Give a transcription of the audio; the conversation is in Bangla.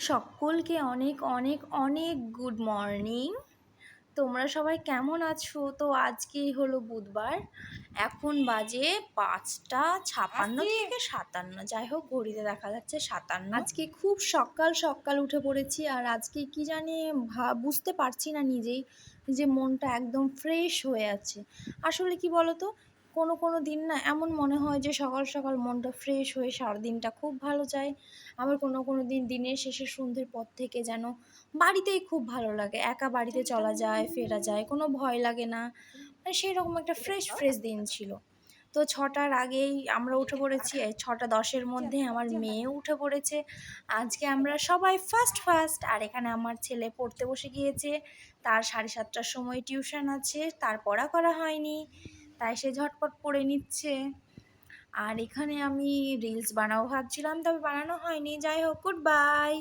সকলকে অনেক অনেক অনেক গুড মর্নিং তোমরা সবাই কেমন আছো? তো আজকেই হলো বুধবার। এখন বাজে পাঁচটা ছাপান্ন থেকে সাতান্ন। যাই হোক ঘড়িতে দেখা যাচ্ছে সাতান্ন। আজকে খুব সকাল সকাল উঠে পড়েছি আর আজকে কি জানি বুঝতে পারছি না নিজেই যে মনটা একদম ফ্রেশ হয়ে আছে। আসলে কি বলতো কোনো কোনো দিন না এমন মনে হয় যে সকাল সকাল মনটা ফ্রেশ হয়ে সারাদিনটা খুব ভালো যায়। আবার কোনো কোনো দিন দিনের শেষে সন্ধ্যের পর থেকে যেন বাড়িতেই খুব ভালো লাগে। একা বাড়িতে চলা যায়, ফেরা যায়, কোনো ভয় লাগে না। মানে সেই রকম একটা ফ্রেশ ফ্রেশ দিন ছিল। তো ছটার আগেই আমরা উঠে পড়েছি ছটা দশের মধ্যে আমার মেয়ে উঠে পড়েছে। আজকে আমরা সবাই ফার্স্ট ফার্স্ট আর এখানে আমার ছেলে পড়তে বসে গিয়েছে। তার সাড়ে সাতটার সময় টিউশন আছে তার পড়া করা হয়নি। তাই সে ঝটপট পড়ে নিচ্ছে। আর এখানে আমি রিলস বানাবো ভাবছিলাম, তবে বানানো হয়নি। যাই হোক গুড বাই